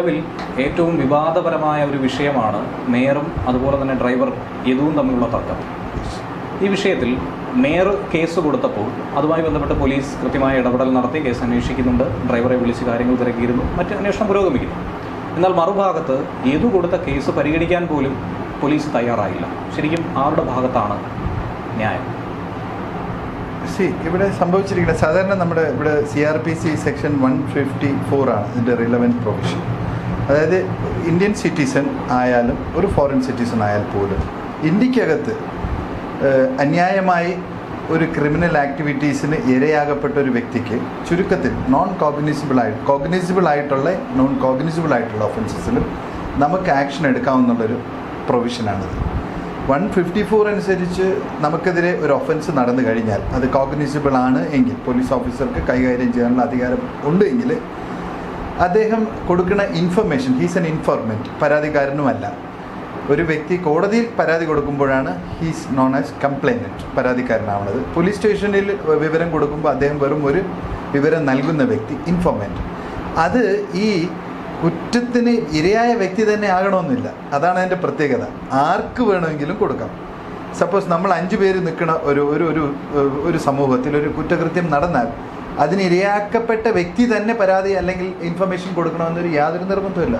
നിലവിൽ ഏറ്റവും വിവാദപരമായ ഒരു വിഷയമാണ് മേയറും അതുപോലെ തന്നെ ഡ്രൈവർ യദുവും തമ്മിലുള്ള തർക്കം. ഈ വിഷയത്തിൽ മേയർ കേസ് കൊടുത്തപ്പോൾ അതുമായി ബന്ധപ്പെട്ട് പോലീസ് കൃത്യമായ ഇടപെടൽ നടത്തി കേസ് അന്വേഷിക്കുന്നുണ്ട്. ഡ്രൈവറെ വിളിച്ച് കാര്യങ്ങൾ തിരക്കിയിരുന്നു. മറ്റ് അന്വേഷണം പുരോഗമിക്കുന്നു. എന്നാൽ മറുഭാഗത്ത് യദു കൊടുത്ത കേസ് പരിഗണിക്കാൻ പോലും പോലീസ് തയ്യാറായില്ല. ശരിക്കും ആരുടെ ഭാഗത്താണ് ന്യായം? സി ഇവിടെ സംഭവിച്ചിരിക്കുന്നത് സാധാരണ നമ്മുടെ ഇവിടെ C R P C section one fifty four ആണ് ഇതിന്റെ റിലവന്റ് പ്രൊവിഷൻ അതായത് ഇന്ത്യൻ സിറ്റിസൺ ആയാലും ഒരു ഫോറിൻ സിറ്റിസൺ ആയാൽ പോലും ഇന്ത്യക്കകത്ത് അന്യായമായി ഒരു ക്രിമിനൽ ആക്ടിവിറ്റീസിന് ഇരയാകപ്പെട്ട ഒരു വ്യക്തിക്ക് ചുരുക്കത്തിൽ നോൺ കോഗ്നിസിബിൾ ആയിട്ട് കോഗ്നിസിബിൾ ആയിട്ടുള്ള നോൺ കോഗ്നിസിബിൾ ആയിട്ടുള്ള ഒഫൻസസിലും നമുക്ക് ആക്ഷൻ എടുക്കാവുന്നുള്ളൊരു പ്രൊവിഷനാണിത് വൺ ഫിഫ്റ്റി ഫോർ അനുസരിച്ച് നമുക്കെതിരെ ഒരു ഒഫൻസ് നടന്നു കഴിഞ്ഞാൽ അത് കോഗ്നിസിബിൾ ആണ് എങ്കിൽ പോലീസ് ഓഫീസർക്ക് കൈകാര്യം ചെയ്യാനുള്ള അധികാരം ഉണ്ട് എങ്കിൽ അദ്ദേഹം കൊടുക്കുന്ന ഇൻഫർമേഷൻ ഹീസ് എൻ ഇൻഫോർമെന്റ് പരാതിക്കാരനുമല്ല. ഒരു വ്യക്തി കോടതിയിൽ പരാതി കൊടുക്കുമ്പോഴാണ് ഹീസ് നോൺ ആസ് കംപ്ലൈനന്റ് പരാതിക്കാരനാവുന്നത്. പോലീസ് സ്റ്റേഷനിൽ വിവരം കൊടുക്കുമ്പോൾ അദ്ദേഹം വെറും ഒരു വിവരം നൽകുന്ന വ്യക്തി ഇൻഫോർമെന്റ് അത് ഈ കുറ്റത്തിന് ഇരയായ വ്യക്തി തന്നെ ആകണമെന്നില്ല. അതാണ് അതിന്റെ പ്രത്യേകത. ആർക്ക് വേണമെങ്കിലും കൊടുക്കാം. സപ്പോസ് നമ്മൾ അഞ്ച് പേര് നിൽക്കുന്ന ഒരു ഒരു ഒരു സമൂഹത്തിൽ ഒരു കുറ്റകൃത്യം നടന്നാൽ അതിന് ഇരയാക്കപ്പെട്ട വ്യക്തി തന്നെ പരാതി അല്ലെങ്കിൽ ഇൻഫർമേഷൻ കൊടുക്കണമെന്നൊരു യാതൊരു നിർബന്ധമില്ല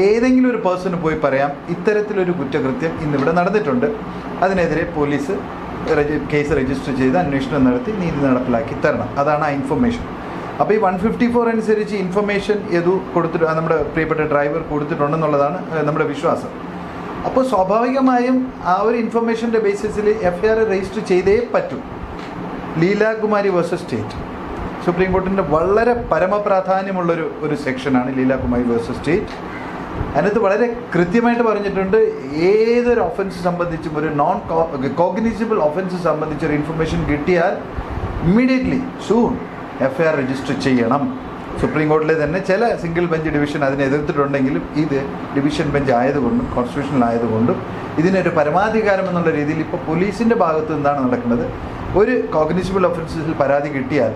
ഏതെങ്കിലും ഒരു പേഴ്സണ് പോയി പറയാം ഇത്തരത്തിലൊരു കുറ്റകൃത്യം ഇന്നിവിടെ നടന്നിട്ടുണ്ട്. അതിനെതിരെ പോലീസ് കേസ് രജിസ്റ്റർ ചെയ്ത് അന്വേഷണം നടത്തി നീതി നടപ്പിലാക്കി തരണം. അതാണ് ആ ഇൻഫർമേഷൻ അപ്പോൾ ഈ വൺ ഫിഫ്റ്റി ഫോർ അനുസരിച്ച് ഇൻഫർമേഷൻ ഏതു കൊടുത്തിട്ട് നമ്മുടെ പ്രിയപ്പെട്ട ഡ്രൈവർ കൊടുത്തിട്ടുണ്ടെന്നുള്ളതാണ് നമ്മുടെ വിശ്വാസം. അപ്പോൾ സ്വാഭാവികമായും ആ ഒരു ഇൻഫർമേഷന്റെ ബേസിസിൽ എഫ് ഐ ആർ രജിസ്റ്റർ ചെയ്തേ പറ്റൂ. ലീലാകുമാരി വേഴ്സസ് സ്റ്റേറ്റ് സുപ്രീം കോർട്ടിന്റെ വളരെ പരമപ്രാധാന്യമുള്ളൊരു ഒരു സെക്ഷനാണ് ലീലാകുമാരി വേഴ്സസ് സ്റ്റേറ്റ് അതിനകത്ത് വളരെ കൃത്യമായിട്ട് പറഞ്ഞിട്ടുണ്ട് ഏതൊരു ഒഫൻസ് സംബന്ധിച്ചും ഒരു നോൺ കോഗ്നിസിബിൾ ഒഫൻസ് സംബന്ധിച്ച് ഒരു ഇൻഫർമേഷൻ കിട്ടിയാൽ immediately soon F I R register ചെയ്യണം. സുപ്രീം കോടതിയിലെ തന്നെ ചില സിംഗിൾ ബെഞ്ച് ഡിവിഷൻ അതിനെ എതിർത്തിട്ടുണ്ടെങ്കിലും ഇത് ഡിവിഷൻ ബെഞ്ച് ആയതുകൊണ്ടും കോൺസ്റ്റിറ്റ്യൂഷണൽ ആയതുകൊണ്ടും ഇതിനൊരു പരമാധികാരം എന്നുള്ള രീതിയിൽ ഇപ്പോൾ പോലീസിന്റെ ഭാഗത്ത് എന്താണ് നടക്കുന്നത്. ഒരു കോഗ്നിസിബിൾ ഒഫൻസിൽ പരാതി കിട്ടിയാൽ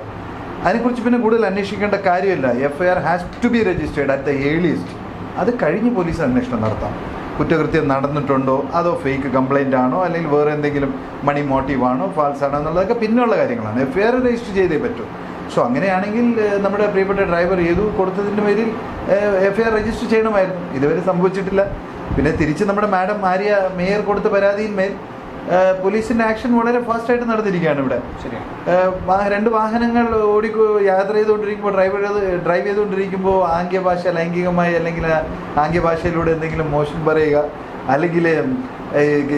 അതിനെക്കുറിച്ച് പിന്നെ കൂടുതൽ അന്വേഷിക്കേണ്ട കാര്യമില്ല. F I R has to be registered at the earliest അത് കഴിഞ്ഞ് പോലീസ് അന്വേഷണം നടത്താം. കുറ്റകൃത്യം നടന്നിട്ടുണ്ടോ? അതോ ഫേക്ക് കംപ്ലൈന്റ് ആണോ? അല്ലെങ്കിൽ വേറെ എന്തെങ്കിലും മണി മോട്ടീവാണോ ഫാൾസ് ആണോ? എന്നുള്ളതൊക്കെ പിന്നെയുള്ള കാര്യങ്ങളാണ്. എഫ് ഐ ആർ രജിസ്റ്റർ ചെയ്തേ പറ്റൂ. സോ അങ്ങനെയാണെങ്കിൽ നമ്മുടെ പ്രിയപ്പെട്ട ഡ്രൈവർ ഏതു കൊടുത്തതിന്റെ പേരിൽ എഫ് ഐ ആർ രജിസ്റ്റർ ചെയ്യണമായിരുന്നു. ഇതുവരെ സംഭവിച്ചിട്ടില്ല. പിന്നെ തിരിച്ച് നമ്മുടെ മാഡം ആര്യ മേയർ കൊടുത്ത പരാതിയിന്മേൽ ഏഹ്, പോലീസിന്റെ ആക്ഷൻ വളരെ ഫാസ്റ്റ് ആയിട്ട് നടന്നിരിക്കുകയാണ് ഇവിടെ. രണ്ട് വാഹനങ്ങൾ ഓടി യാത്ര ചെയ്തുകൊണ്ടിരിക്കുമ്പോൾ ഡ്രൈവർ ഡ്രൈവ് ചെയ്തുകൊണ്ടിരിക്കുമ്പോൾ ആംഗ്യഭാഷ ലൈംഗികമായി അല്ലെങ്കിൽ ആംഗ്യഭാഷയിലൂടെ എന്തെങ്കിലും മോശം പറയുക അല്ലെങ്കിൽ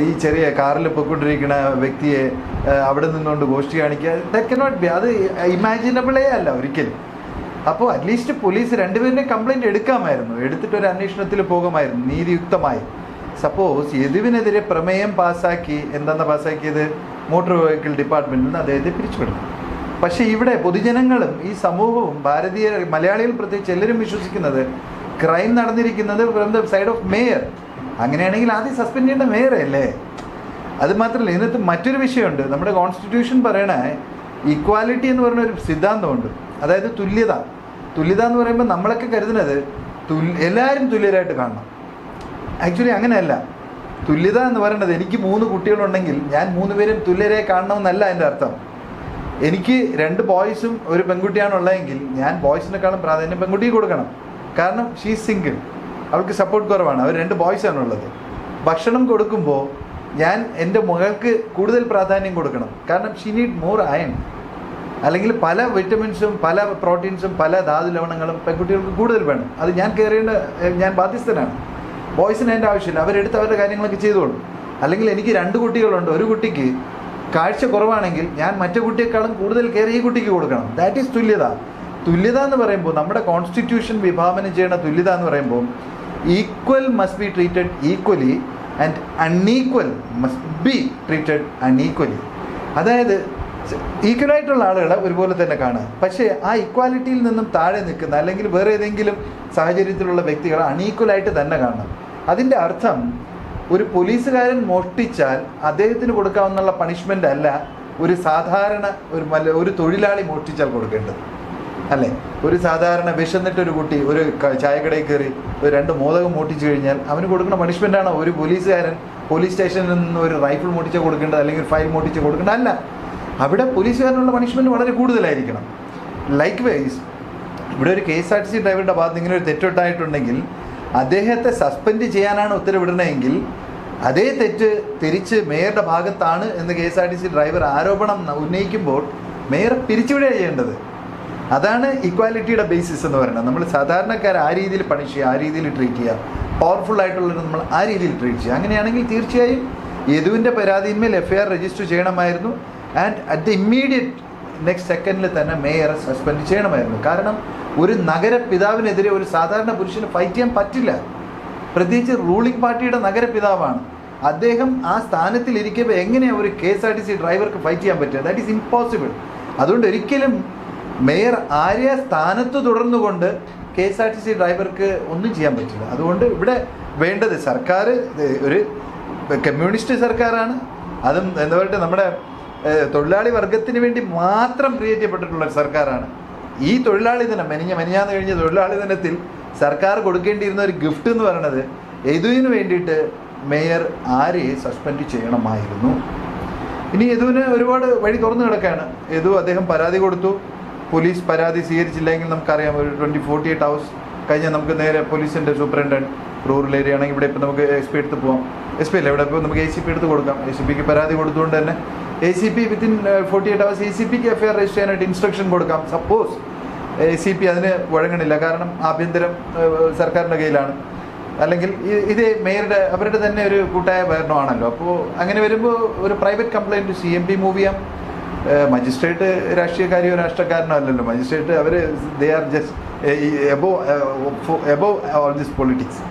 ഈ ചെറിയ കാറിൽ പൊക്കൊണ്ടിരിക്കുന്ന വ്യക്തിയെ അവിടെ നിന്നുകൊണ്ട് ഗോഷ്ടി കാണിക്കുക ദറ്റ് കനോട്ട് ബി അത് ഇമാജിനബിളേ അല്ല ഒരിക്കലും. അപ്പോൾ അറ്റ്ലീസ്റ്റ് പോലീസ് രണ്ടുപേരുടെ കംപ്ലൈന്റ് എടുക്കാമായിരുന്നു. എടുത്തിട്ട് ഒരു അന്വേഷണത്തിൽ പോകുമായിരുന്നു നീതിയുക്തമായി. സപ്പോസ് യദുവിനെതിരെ പ്രമേയം പാസ്സാക്കി എന്താണ് പാസ്സാക്കിയത് മോട്ടോർ വെഹിക്കിൾ ഡിപ്പാർട്ട്മെന്റിൽ നിന്ന് അദ്ദേഹത്തെ പിരിച്ചുവിടുന്നു പക്ഷേ ഇവിടെ പൊതുജനങ്ങളും ഈ സമൂഹവും ഭാരതീയ മലയാളികൾ പ്രത്യേകിച്ച് എല്ലാവരും വിശ്വസിക്കുന്നത് ക്രൈം നടന്നിരിക്കുന്നത് from the side of mayor അങ്ങനെയാണെങ്കിൽ ആദ്യം സസ്പെൻഡ് ചെയ്യേണ്ട മേയറേ അല്ലേ? അത് മാത്രമല്ല ഇതിനകത്ത് മറ്റൊരു വിഷയമുണ്ട്. നമ്മുടെ കോൺസ്റ്റിറ്റ്യൂഷൻ പറയണ ഇക്വാലിറ്റി എന്ന് പറയുന്ന ഒരു സിദ്ധാന്തമുണ്ട്. അതായത് തുല്യത. തുല്യത എന്ന് പറയുമ്പോൾ നമ്മളൊക്കെ കരുതുന്നത് എല്ലാവരും തുല്യരായിട്ട് കാണണം. ആക്ച്വലി അങ്ങനെയല്ല. തുല്യത എന്ന് പറയേണ്ടത് എനിക്ക് മൂന്ന് കുട്ടികളുണ്ടെങ്കിൽ ഞാൻ മൂന്ന് പേരും തുല്യരെ കാണണമെന്നല്ല എന്റെ അർത്ഥം. എനിക്ക് രണ്ട് ബോയ്സും ഒരു പെൺകുട്ടിയാണ് ഉള്ളതെങ്കിൽ ഞാൻ ബോയ്സിനെക്കാളും പ്രാധാന്യം പെൺകുട്ടിക്ക് കൊടുക്കണം. കാരണം ഷീ സിംഗിൾ അവൾക്ക് സപ്പോർട്ട് കുറവാണ്. അവർ രണ്ട് ബോയ്സാണ് ഉള്ളത്. ഭക്ഷണം കൊടുക്കുമ്പോൾ ഞാൻ എന്റെ മകൾക്ക് കൂടുതൽ പ്രാധാന്യം കൊടുക്കണം. കാരണം ഷീ നീഡ് മോർ അയൺ അല്ലെങ്കിൽ പല വിറ്റമിൻസും പല പ്രോട്ടീൻസും പല ധാതു ലവണങ്ങളും പെൺകുട്ടികൾക്ക് കൂടുതൽ വേണം. അത് ഞാൻ കയറേണ്ട ഞാൻ ബാധ്യസ്ഥനാണ്. ബോയ്സിന് എന്റെ ആവശ്യമില്ല. അവരെടുത്ത് അവരുടെ കാര്യങ്ങളൊക്കെ ചെയ്തോളും. അല്ലെങ്കിൽ എനിക്ക് രണ്ട് കുട്ടികളുണ്ട്. ഒരു കുട്ടിക്ക് കാഴ്ച കുറവാണെങ്കിൽ ഞാൻ മറ്റു കുട്ടിയെക്കാളും കൂടുതൽ കെയർ ഈ കുട്ടിക്ക് കൊടുക്കണം. ദാറ്റ് ഈസ് തുല്യത. തുല്യത എന്ന് പറയുമ്പോൾ നമ്മുടെ കോൺസ്റ്റിറ്റ്യൂഷൻ വിഭാവനം ചെയ്യുന്ന തുല്യത എന്ന് പറയുമ്പോൾ equal must be treated equally and unequal must be treated unequally അതായത് ഈക്വലായിട്ടുള്ള ആളുകളെ ഒരുപോലെ തന്നെ കാണുക. പക്ഷേ ആ ഇക്വാലിറ്റിയിൽ നിന്നും താഴെ നിൽക്കുന്ന അല്ലെങ്കിൽ വേറെ ഏതെങ്കിലും സാഹചര്യത്തിലുള്ള വ്യക്തികളെ അൺഈക്വൽ ആയിട്ട് തന്നെ കാണണം അതിന്റെ അർത്ഥം ഒരു പോലീസുകാരൻ മോഷ്ടിച്ചാൽ അദ്ദേഹത്തിന് കൊടുക്കാവുന്ന പണിഷ്മെന്റ് അല്ല ഒരു സാധാരണ ഒരു ഒരു തൊഴിലാളി മോഷ്ടിച്ചാൽ കൊടുക്കേണ്ടത്. അല്ലേ? ഒരു സാധാരണ വിശന്നിട്ട് ഒരു കുട്ടി ഒരു ചായക്കടയിൽ കയറി ഒരു രണ്ട് മോദകം മോട്ടിച്ചു കഴിഞ്ഞാൽ അവന് കൊടുക്കുന്ന പണിഷ്മെന്റാണ് ഒരു പോലീസുകാരൻ പോലീസ് സ്റ്റേഷനിൽ നിന്ന് ഒരു റൈഫിൾ മോട്ടിച്ച് കൊടുക്കേണ്ടത് അല്ലെങ്കിൽ ഫയൽ മോട്ടിച്ച് കൊടുക്കേണ്ടത് അല്ല. അവിടെ പോലീസുകാരനുള്ള പണിഷ്മെന്റ് വളരെ കൂടുതലായിരിക്കണം. ലൈക്ക് വൈസ് ഇവിടെ ഒരു K S R T C ഡ്രൈവറുടെ ഭാഗത്ത് ഇങ്ങനെ ഒരു തെറ്റുണ്ടായിട്ടുണ്ടെങ്കിൽ അദ്ദേഹത്തെ സസ്പെൻഡ് ചെയ്യാനാണ് ഉത്തരവിടണമെങ്കിൽ അതേ തെറ്റ് തിരിച്ച് മേയറുടെ ഭാഗത്താണ് എന്ന് K S R T C driver ആരോപണം ഉന്നയിക്കുമ്പോൾ മേയർ പിരിച്ചുവിടുക ചെയ്യേണ്ടത്. അതാണ് ഇക്വാലിറ്റിയുടെ ബേസിസ് എന്ന് പറയുന്നത്. നമ്മൾ സാധാരണക്കാർ ആ രീതിയിൽ പണിഷ് ചെയ്യുക ആ രീതിയിൽ ട്രീറ്റ് ചെയ്യുക. പവർഫുൾ ആയിട്ടുള്ളവർ നമ്മൾ ആ രീതിയിൽ ട്രീറ്റ് ചെയ്യുക. അങ്ങനെയാണെങ്കിൽ തീർച്ചയായും യദുവിന്റെ പരാതിയിന്മേൽ എഫ് രജിസ്റ്റർ ചെയ്യണമായിരുന്നു. And at the immediate next സെക്കൻഡിൽ തന്നെ മേയറെ സസ്പെൻഡ് ചെയ്യണമായിരുന്നു. കാരണം ഒരു നഗരപിതാവിനെതിരെ ഒരു സാധാരണ പുരുഷന് ഫൈറ്റ് ചെയ്യാൻ പറ്റില്ല. പ്രത്യേകിച്ച് റൂളിംഗ് പാർട്ടിയുടെ നഗരപിതാവാണ് അദ്ദേഹം ആ സ്ഥാനത്തിൽ ഇരിക്കുമ്പോൾ എങ്ങനെയാണ് ഒരു K S R T C ഡ്രൈവർക്ക് ഫൈറ്റ് ചെയ്യാൻ പറ്റുക? ദാറ്റ് ഈസ് ഇമ്പോസിബിൾ അതുകൊണ്ട് ഒരിക്കലും മേയർ ആര്യ സ്ഥാനത്ത് തുടർന്നുകൊണ്ട് K S R T C ഡ്രൈവർക്ക് ഒന്നും ചെയ്യാൻ പറ്റില്ല. അതുകൊണ്ട് ഇവിടെ വേണ്ടത് സർക്കാർ ഒരു കമ്മ്യൂണിസ്റ്റ് സർക്കാരാണ്. അതും എന്താ പറയുക നമ്മുടെ തൊഴിലാളി വർഗത്തിന് വേണ്ടി മാത്രം ക്രിയേറ്റ് ചെയ്യപ്പെട്ടിട്ടുള്ള സർക്കാരാണ്. ഈ തൊഴിലാളി ദിനം മെനിഞ്ഞ മെനിഞ്ഞാന്ന് കഴിഞ്ഞ തൊഴിലാളി ദിനത്തിൽ സർക്കാർ കൊടുക്കേണ്ടിയിരുന്ന ഒരു ഗിഫ്റ്റ് എന്ന് പറയുന്നത് യദുവിന് വേണ്ടിയിട്ട് മേയർ ആരെ സസ്പെൻഡ് ചെയ്യണമായിരുന്നു. ഇനി യദുവിന് ഒരുപാട് വഴി തുറന്നു കിടക്കുകയാണ്. യദു അദ്ദേഹം പരാതി കൊടുത്തു. പോലീസ് പരാതി സ്വീകരിച്ചില്ലെങ്കിൽ നമുക്കറിയാം ഒരു ട്വന്റി ഫോർട്ടി എയ്റ്റ് ഹവേഴ്സ് കഴിഞ്ഞാൽ നമുക്ക് നേരെ പോലീസിന്റെ സൂപ്രണ്ടന്റ് റൂറൽ ഏരിയ ആണെങ്കിൽ ഇവിടെ ഇപ്പോൾ നമുക്ക് എസ് പി എടുത്ത് പോകാം എസ് പി അല്ല ഇവിടെ ഇപ്പോൾ നമുക്ക് എ സി പി എടുത്ത് കൊടുക്കാം. എ സി പിക്ക് പരാതി കൊടുത്തുകൊണ്ട് തന്നെ A C P within forty eight hours A C pick F I R register ചെയ്യാനായിട്ട് ഇൻസ്ട്രക്ഷൻ കൊടുക്കാം. സപ്പോസ് എ സി പി അതിന് വഴങ്ങണില്ല. കാരണം ആഭ്യന്തരം സർക്കാരിന്റെ കയ്യിലാണ്. അല്ലെങ്കിൽ ഇത് മേയറുടെ അവരുടെ തന്നെ ഒരു കൂട്ടായ ഭരണമാണല്ലോ. അപ്പോൾ അങ്ങനെ വരുമ്പോൾ ഒരു private complaint C M P move ചെയ്യാം. മജിസ്ട്രേറ്റ് രാഷ്ട്രീയക്കാരിയോ രാഷ്ട്രക്കാരനോ അല്ലല്ലോ. Magistrate our they are just above above all this politics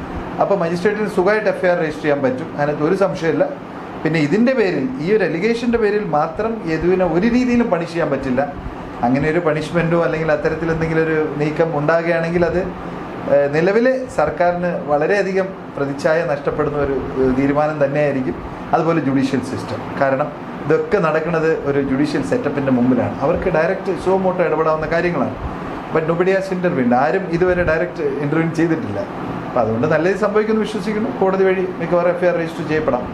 അപ്പോൾ മജിസ്ട്രേറ്റിന് സുഖമായിട്ട് എഫ് ഐ ആർ രജിസ്റ്റർ ചെയ്യാൻ പറ്റും. അതിനകത്ത് ഒരു സംശയമില്ല പിന്നെ ഇതിന്റെ പേരിൽ ഈ ഒരു അലിഗേഷന്റെ പേരിൽ മാത്രം യദുവിനെ ഒരു രീതിയിലും പണിഷ് ചെയ്യാൻ പറ്റില്ല. അങ്ങനെ ഒരു പണിഷ്മെന്റോ അല്ലെങ്കിൽ അത്തരത്തിൽ എന്തെങ്കിലും ഒരു നീക്കം ഉണ്ടാകുകയാണെങ്കിൽ അത് നിലവിലെ സർക്കാരിന് വളരെയധികം പ്രതിച്ഛായ നഷ്ടപ്പെടുന്ന ഒരു തീരുമാനം തന്നെയായിരിക്കും. അതുപോലെ ജുഡീഷ്യൽ സിസ്റ്റം കാരണം ഇതൊക്കെ നടക്കുന്നത് ഒരു ജുഡീഷ്യൽ സെറ്റപ്പിന്റെ മുമ്പിലാണ്. അവർക്ക് ഡയറക്റ്റ് സോ മോട്ടോ ഇടപെടാവുന്ന കാര്യങ്ങളാണ്. ബട്ട് നൊബഡി ഹാസ് ഇന്റർവ്യൂണ്ട് ആരും ഇതുവരെ ഡയറക്റ്റ് ഇന്റർവ്യൂ ചെയ്തിട്ടില്ല. അപ്പോൾ അതുകൊണ്ട് നല്ലത് സംഭവിക്കുമെന്ന് വിശ്വസിക്കുന്നു. കോടതി വഴി മിക്കവാറും എഫ് ഐ ആർ രജിസ്റ്റർ ചെയ്യപ്പെടാം.